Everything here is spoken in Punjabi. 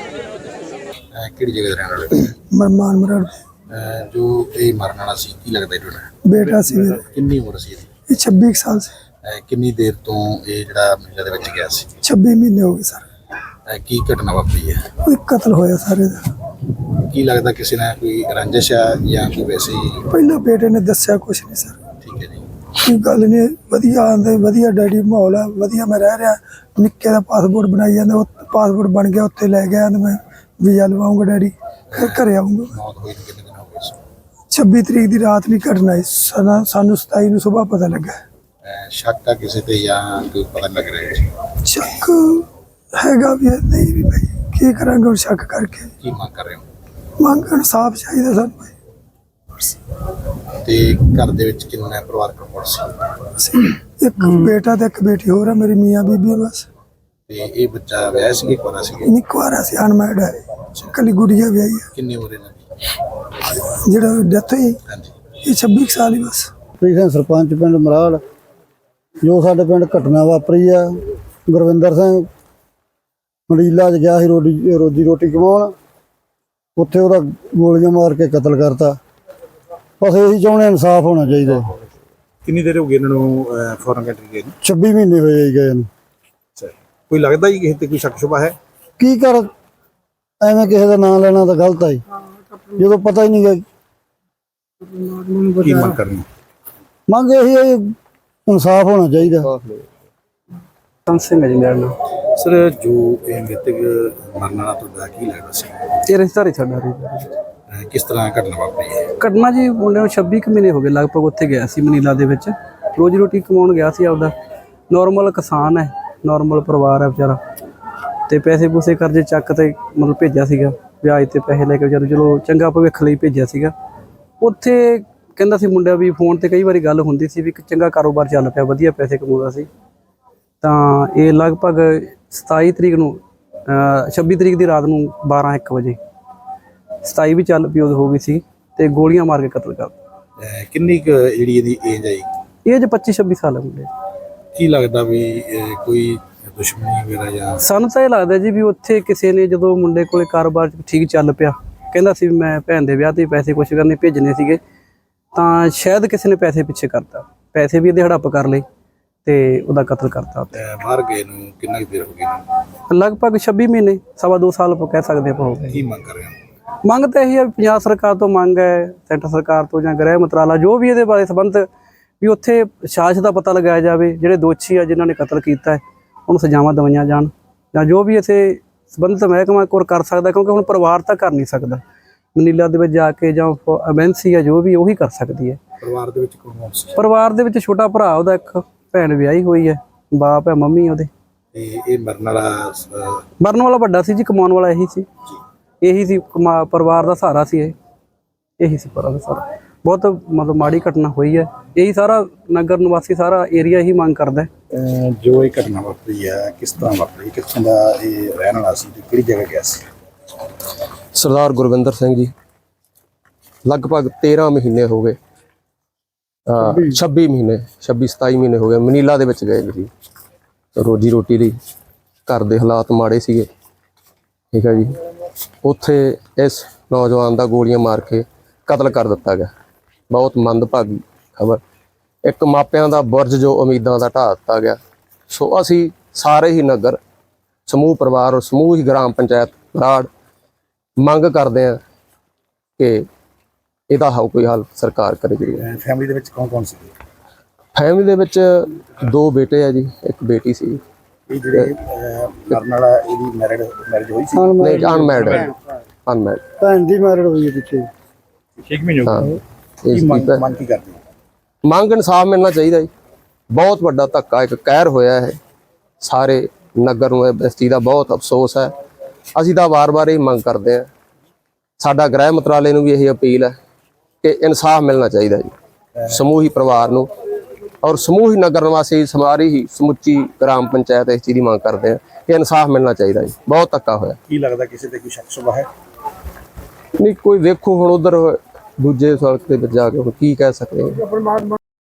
ਅਹ ਕਿਹੜੀ ਜਗ੍ਹਾ ਦੇ ਰਹਿਣ ਵਾਲੇ ਮਰਮਾਨ ਮਰੜ ਅਹ ਜੋ ਇਹ ਮਰਨ ਵਾਲਾ ਸੀ ਕੀ ਲੱਗਦਾ ਜੀ ਤੁਹਾਡਾ? ਬੇਟਾ ਸੀ ਮੇਰਾ। ਕਿੰਨੀ ਉਮਰ ਸੀ ਇਹਦੀ? ਇਹ 26 ਕੁ ਸਾਲ ਸੀ। ਅਹ ਕਿੰਨੀ ਦੇਰ ਤੋਂ ਇਹ ਜਿਹੜਾ ਮਹੀਨੇ ਦੇ ਵਿੱਚ ਗਿਆ ਸੀ? 26 ਮਹੀਨੇ ਹੋ ਗਏ ਸਰ। ਅਹ ਕੀ ਘਟਨਾ ਵਾਪਰੀ ਹੈ? ਉਹ ਕਤਲ ਹੋਇਆ ਸਾਰੇ ਦਾ ਕੀ ਲੱਗਦਾ ਕਿਸੇ ਨਾਲ ਕੋਈ ਰੰਜਿਸ਼ ਆ ਜਾਂ ਕੋਈ ਵੈਸੇ ਹੀ? ਪਹਿਲਾਂ ਬੇਟੇ ਨੇ ਦੱਸਿਆ ਕੁਛ ਨਹੀਂ ਸਰ। ਠੀਕ ਹੈ ਜੀ। ਕੋਈ ਗੱਲ ਨਹੀਂ ਵਧੀਆ ਆਂਦੇ ਵਧੀਆ ਡੈਡੀ ਮਾਹੌਲ ਆ ਵਧੀਆ ਮੈਂ ਰਹਿ ਰਿਹਾ। ਨਿੱਕੇ ਦਾ ਪਾਸਪੋਰਟ ਬਣਾਈ ਜਾਂਦੇ ਉਹ ਪਾਸਪੋਰਟ ਬਣ ਗਿਆ ਉੱਥੇ ਲੈ ਗਿਆ ਤੇ ਮੈਂ ਵੀਜ਼ਾ ਲਵਾਉਂਗਾ ਡੈਡੀ ਫਿਰ ਘਰੇ ਆਉਂਗਾ। ਮੌਤ ਹੋਈ ਨੂੰ ਕਿੰਨੇ ਦਿਨ ਹੋ ਗਏ ਸੀ? 26 ਤਰੀਕ ਦੀ ਰਾਤ ਨਹੀਂ ਘਟਨਾ ਸੀ ਸਾਨੂੰ ਸਾਨੂੰ 27 ਨੂੰ ਸਵੇਰ ਪਤਾ ਲੱਗਾ। ਅਹ ਸ਼ੱਕ ਆ ਕਿਸੇ ਤੇ ਜਾਂ ਕੋਈ ਪਤਾ ਲੱਗ ਰਿਹਾ ਜੀ? ਸ਼ੱਕ ਹੈਗਾ ਵੀ ਹੈ, ਨਹੀਂ ਵੀ ਭਾਈ। ਕੀ ਕਰਾਂਗੇ ਹੁਣ ਸ਼ੱਕ ਕਰਕੇ? ਕੀ ਮੰਗ ਕਰ ਰਹੇ ਹੋ? ਮੰਗ ਇਨਸਾਫ ਚਾਹੀਦਾ ਸਾਨੂੰ। ਭਾਈ ਤੇ ਘਰ ਦੇ ਵਿੱਚ ਕਿੰਨਾ ਪਰਿਵਾਰਕ ਮੈਂਬਰ ਸੀ? ਅਸੀਂ ਇੱਕ ਬੇਟਾ ਤੇ ਇੱਕ ਬੇਟੀ ਹੋਰ ਹੈ ਮੇਰੀ ਮੀਆਂ ਬੀਬੀ ਬਸ। ਤੇ ਇਹ ਬੱਚਾ ਵਿਆਹ ਸੀ ਕਿ ਕੋਨਾ ਸੀ? ਨਿਕਵਾਰਾ ਸੀ ਅਨਮੈਡ ਹੈ। ਕੱਲੀ ਗੁੜੀਆ ਵਿਆਹੀ ਹੈ ਕਿੰਨੀ ਉਮਰ ਇਹਨਾਂ ਦੀ? ਜਿਹੜਾ ਡੈਥ ਹੋਈ ਹਾਂਜੀ। ਇਹ 26 ਕੁ ਸਾਲ ਹੀ ਬਸ। ਪ੍ਰੀਤਮ ਸਰਪੰਚ ਪਿੰਡ ਮਰਾੜ ਜੋ ਸਾਡੇ ਪਿੰਡ ਘਟਨਾ ਵਾਪਰੀ ਆ ਗੁਰਵਿੰਦਰ ਸਿੰਘ ਮੰਡੀਲਾ 'ਚ ਗਿਆ ਸੀ ਰੋਟੀ ਰੋਜੀ ਰੋਟੀ ਕਮਾਉਣ। ਉੱਥੇ ਉਹਦਾ ਗੋਲੀਆਂ ਮਾਰ ਕੇ ਕਤਲ ਕਰਤਾ। ਬਸ ਇਹੀ ਚਾਹੁੰਦੇ ਇਨਸਾਫ ਹੋਣਾ ਚਾਹੀਦਾ। ਕਿੰਨੀ ਦੇਰ ਹੋ ਗਈ ਇਹਨਾਂ ਨੂੰ ਫੋਰਨ ਕੰਟਰੀ ਗਏ ਨੂੰ? 26 ਮਹੀਨੇ ਹੋਏ ਹੀ ਗਏ ਨੂੰ। ਕੋਈ ਲੱਗਦਾ ਹੀ ਕਿਸੇ ਤੇ ਕੋਈ ਸ਼ੱਕ ਸ਼ੁਬਾ ਹੈ? ਕੀ ਕਰ ਐਵੇਂ ਕਿਸੇ ਦਾ ਨਾਂ ਲੈਣਾ ਤਾਂ ਗਲਤ ਆ ਜੀ। ਜਦੋਂ ਪਤਾ ਹੀ ਨਹੀਂ ਗਾ। ਕੀ ਮੰਗ ਕਰਨੀ? ਮੰਗ ਇਹੀ ਹੈ ਜੀ, ਇਨਸਾਫ ਹੋਣਾ ਚਾਹੀਦਾ। ਜੀ ਮੇਰਾ ਨਾਮ। ਸਰ ਜੋ ਇਹ ਮ੍ਰਿਤਕ ਮਰਨ ਤੁਹਾਡਾ ਕੀ ਲੱਗਦਾ ਸੀ? ਇਹ ਰਿਸ਼ਤੇਦਾਰ ਹੀ ਸਾਡਾ ਅਹ ਕਿਸ ਤਰ੍ਹਾਂ ਘਟਨਾ ਵਾਪਰੀ ਹੈ? ਘਟਨਾ ਜੀ ਮੁੰਡੇ ਨੂੰ 26 ਕੁ ਮਹੀਨੇ ਹੋ ਗਏ ਲਗਭਗ ਉੱਥੇ ਗਿਆ ਸੀ ਮਨੀਲਾ ਦੇ ਵਿੱਚ। ਰੋਜੀ ਰੋਟੀ ਕਮਾਉਣ ਗਿਆ ਸੀ ਆਪਦਾ। ਨਾਰਮਲ ਕਿਸਾਨ ਹੈ ਨਾਰਮਲ ਪਰਿਵਾਰ ਹੈ ਵਿਚਾਰਾ। ਤੇ ਪੈਸੇ ਪੂਸੇ ਕਰਜ਼ੇ ਚੱਕ ਤੇ ਮਤਲਬ ਭੇਜਿਆ ਸੀਗਾ। ਵਿਆਜ ਤੇ ਪੈਸੇ ਲੈ ਕੇ ਵਿਚਾਰਾ ਚਲੋ ਚੰਗਾ ਭਵਿੱਖ ਲਈ ਭੇਜਿਆ ਸੀਗਾ। ਉੱਥੇ ਕਹਿੰਦਾ ਸੀ ਮੁੰਡਾ ਵੀ ਫੋਨ ਤੇ ਕਈ ਵਾਰੀ ਗੱਲ ਹੁੰਦੀ ਸੀ ਵੀ ਇੱਕ ਚੰਗਾ ਕਾਰੋਬਾਰ ਚੱਲ ਪਿਆ ਵਧੀਆ ਪੈਸੇ ਕਮਾਉਂਦਾ ਸੀ। ਤਾਂ ਇਹ ਲਗਭਗ 27 ਤਰੀਕ ਨੂੰ ਅਹ 26 ਤਰੀਕ ਦੀ ਰਾਤ ਨੂੰ 12 1 ਵਜੇ 27 ਵੀ ਚੱਲ ਪਈ ਉਦੋਂ ਹੋ ਗਈ ਸੀ ਤੇ ਗੋਲੀਆਂ ਮਾਰ ਕੇ ਕਤਲ ਕਰ ਦਿੱਤਾ। ਕਿੰਨੀ ਕੁ ਜਿਹੜੀ ਇਹਦੀ ਏਜ ਆਈ ਏਜ 25 26 ਸਾਲ ਹੈ ਮੁੰਡੇ। ਕੀ ਲੱਗਦਾ ਵੀ ਕੋਈ ਦੁਸ਼ਮਣੀ ਵਗੈਰਾ ਜਾਂ ਸਾਨੂੰ ਤਾਂ ਇਹ ਲੱਗਦਾ ਜੀ ਵੀ ਉੱਥੇ ਕਿਸੇ ਨੇ ਜਦੋਂ ਮੁੰਡੇ ਕੋਲੇ ਕਾਰੋਬਾਰ ਠੀਕ ਚੱਲ ਪਿਆ ਕਹਿੰਦਾ ਸੀ ਵੀ ਮੈਂ ਭੈਣ ਦੇ ਵਿਆਹ ਤੇ ਪੈਸੇ ਕੁਛ ਕਰਨੇ ਭੇਜਣੇ ਸੀਗੇ ਤਾਂ ਸ਼ਾਇਦ ਕਿਸੇ ਨੇ ਪੈਸੇ ਪਿੱਛੇ ਕਰਤਾ ਪੈਸੇ ਵੀ ਇਹਦੇ ਹੜੱਪ ਕਰ ਲਏ ਤੇ ਉਹਦਾ ਕਤਲ ਕਰਤਾ ਅਹ ਬਾਹਰ ਗਏ ਨੂੰ ਕਿੰਨਾ ਕੁ ਦੇਰ ਹੋ ਗਈ ਇਹਨੂੰ? ਲਗਭਗ 26 ਮਹੀਨੇ ਸਵਾ ਦੋ ਸਾਲ ਆਪਾਂ ਕਹਿ ਸਕਦੇ ਆਪਾਂ ਹੋ ਗਏ। ਕੀ ਮੰਗ ਕਰ ਰਹੇ ਹੋ? ਮੰਗ ਤਾਂ ਇਹੀ ਹੈ ਵੀ ਪੰਜਾਬ ਸਰਕਾਰ ਤੋਂ ਮੰਗ ਹੈ ਸੈਂਟਰ ਸਰਕਾਰ ਤੋਂ ਜਾਂ ਗ੍ਰਹਿ ਮੰਤਰਾਲਾ ਜੋ ਵੀ ਇਹਦੇ ਬਾਰੇ ਸੰਬੰਧ ਵੀ ਉੱਥੇ ਸਾਜ਼ਿਸ਼ ਦਾ ਪਤਾ ਲਗਾਇਆ ਜਾਵੇ ਜਿਹੜੇ ਦੋਸ਼ੀ ਆ ਜਿਨ੍ਹਾਂ ਨੇ ਕਤਲ ਕੀਤਾ ਹੈ ਉਹਨੂੰ ਸਜ਼ਾਵਾਂ ਦਵਾਈਆਂ ਜਾਣ ਜਾਂ ਜੋ ਵੀ ਇੱਥੇ ਸੰਬੰਧਿਤ ਮਹਿਕਮਾ ਕੋਰ ਕਰ ਸਕਦਾ ਕਿਉਂਕਿ ਹੁਣ ਪਰਿਵਾਰ ਤਾਂ ਕਰ ਨਹੀਂ ਸਕਦਾ। ਮਨੀਲਾ ਦੇ ਵਿੱਚ ਜਾ ਕੇ ਜਾਂ ਐਮਐਨਸੀ ਆ ਜੋ ਵੀ ਉਹੀ ਕਰ ਸਕਦੀ ਹੈ। ਪਰਿਵਾਰ ਦੇ ਵਿੱਚ ਕੌਣ ਕੌਣ ਸੀ? ਪਰਿਵਾਰ ਦੇ ਵਿੱਚ ਛੋਟਾ ਭਰਾ ਉਹਦਾ ਇੱਕ ਭੈਣ ਵਿਆਹੀ ਹੋਈ ਹੈ ਬਾਪ ਹੈ ਮੰਮੀ ਉਹਦੇ। ਤੇ ਇਹ ਮਰਨ ਵਾਲਾ ਅਹ, ਮਰਨ ਵਾਲਾ ਵੱਡਾ ਸੀ ਜੀ ਕਮਾਉਣ ਵਾਲਾ ਇਹੀ ਸੀ। ਇਹੀ ਸੀ ਕਮਾ- ਪਰਿਵਾਰ ਦਾ ਸਹਾਰਾ ਸੀ ਇਹ। ਇਹੀ ਸੀ ਪਰਿਵਾਰ ਦਾ ਸਹਾਰਾ। ਬਹੁਤ ਮਤਲਬ ਮਾੜੀ ਘਟਨਾ ਹੋਈ ਹੈ। ਇਹੀ ਸਾਰਾ ਨਗਰ ਨਿਵਾਸੀ ਸਾਰਾ ਏਰੀਆ ਹੀ ਮੰਗ ਕਰਦਾ ਹੈ। ਅਹ, ਜੋ ਇਹ ਘਟਨਾ ਵਾਪਰੀ ਹੈ ਕਿਸ ਤਰ੍ਹਾਂ ਵਾਪਰੀ ਕਿੱਥੋਂ ਦਾ ਇਹ ਰਹਿਣ ਵਾਲਾ ਸੀ ਤੇ ਕਿਹੜੀ ਜਗ੍ਹਾ ਗਿਆ ਸੀ? ਸਰਦਾਰ ਗੁਰਵਿੰਦਰ ਸਿੰਘ ਜੀ ਲਗਭਗ 13 ਮਹੀਨੇ ਹੋ ਗਏ। ਅਹ 26 ਮਹੀਨੇ 26 27 ਮਹੀਨੇ ਹੋ ਗਏ। ਮਨੀਲਾ ਦੇ ਵਿੱਚ ਗਏ ਜੀ। ਰੋਜੀ ਰੋਟੀ ਲਈ ਘਰ ਦੇ ਹਾਲਾਤ ਮਾੜੇ ਸੀਗੇ। ਠੀਕ ਹੈ ਜੀ। ਉੱਥੇ ਇਸ ਨੌਜਵਾਨ ਦਾ ਗੋਲੀਆਂ ਮਾਰ ਕੇ ਕਤਲ ਕਰ ਦਿੱਤਾ ਗਿਆ। ਬਹੁਤ ਮੰਦਭਾਗੀ ਖਬਰ। ਇੱਕ ਮਾਪਿਆਂ ਦਾ ਬੁਰਜ ਜੋ ਉਮੀਦਾਂ ਦਾ ਢਾਹ ਦਿੱਤਾ ਗਿਆ। ਸੋ ਅਸੀਂ ਸਾਰੇ ਹੀ ਨਗਰ ਸਮੂਹ ਪਰਿਵਾਰ ਔਰ ਸਮੂਹ ਹੀ ਗ੍ਰਾਮ ਪੰਚਾਇਤ ਬਰਾੜ ਮੰਗ ਕਰਦੇ ਆ ਕਿ ਇਹਦਾ ਹੱਲ ਕੋਈ ਹੱਲ ਸਰਕਾਰ ਕਰੇ ਜੀ ਫੈਮਿਲੀ ਦੇ ਵਿੱਚ ਕੌਣ ਕੌਣ ਸੀ? ਫੈਮਿਲੀ ਦੇ ਵਿੱਚ ਦੋ ਬੇਟੇ ਆ ਜੀ ਇੱਕ ਬੇਟੀ ਸੀ। ਇਹ ਜਿਹੜੇ ਅਹ, ਮਰਨ ਵਾਲਾ ਇਹਦੀ ਮੈਰਿਡ ਮੈਰਿਜ ਹੋਈ ਸੀ? ਨਹੀਂ ਅਨਮੈਰਿਡ ਅਨਮੈਰਿਡ ਭੈਣ। ਦੀ ਮੈਰਿਡ ਹੋਈ ਹੈ ਪਿੱਛੇ। ਹਾਂ ਕੀ ਇਸ ਮੰਗ ਦੀ ਮੰਗ ਕੀ ਕਰਦੇ ਹੋ? ਮੰਗ ਇਨਸਾਫ ਮਿਲਣਾ ਚਾਹੀਦਾ ਜੀ। ਬਹੁਤ ਵੱਡਾ ਧੱਕਾ ਇੱਕ ਕਹਿਰ ਹੋਇਆ ਹੈ ਸਾਰੇ ਨਗਰ ਨੂੰ ਇਸ ਚੀਜ਼ ਦਾ ਬਹੁਤ ਅਫਸੋਸ ਹੈ। ਅਸੀਂ ਤਾਂ ਵਾਰ-ਵਾਰ ਇਹ ਮੰਗ ਕਰਦੇ ਹਾਂ। ਸਾਡਾ ਗ੍ਰਹਿ ਮੰਤਰਾਲੇ ਨੂੰ ਵੀ ਇਹ ਅਪੀਲ ਹੈ। ਕਿ ਇਨਸਾਫ ਮਿਲਣਾ ਚਾਹੀਦਾ ਜੀ। ਸਮੂਹੀ ਪਰਿਵਾਰ ਨੂੰ। ਔਰ ਸਮੂਹੀ ਨਗਰ ਨਿਵਾਸੀ ਸਮਾਰੀ ਹੀ ਸਮੁੱਚੀ ਗ੍ਰਾਮ ਪੰਚਾਇਤ ਇਸ ਚੀਜ਼ ਦੀ ਮੰਗ ਕਰਦੇ ਆ ਕਿ ਇਨਸਾਫ ਮਿਲਣਾ ਚਾਹੀਦਾ ਜੀ। ਬਹੁਤ ਧੱਕਾ ਹੋਇਆ। ਕੀ ਲੱਗਦਾ ਕਿਸੇ ਤੇ ਕੋਈ ਸ਼ੱਕ ਸ਼ੁਬਾ ਹੈ? ਨਹੀਂ ਕੋਈ ਵੇਖੋ ਹੁਣ ਉਧਰ ਦੂਜੇ ਸੜਕ ਤੇ ਜਾ ਕੇ ਹੁਣ ਕੀ ਕਹਿ ਸਕਦੇ ਹਾਂ।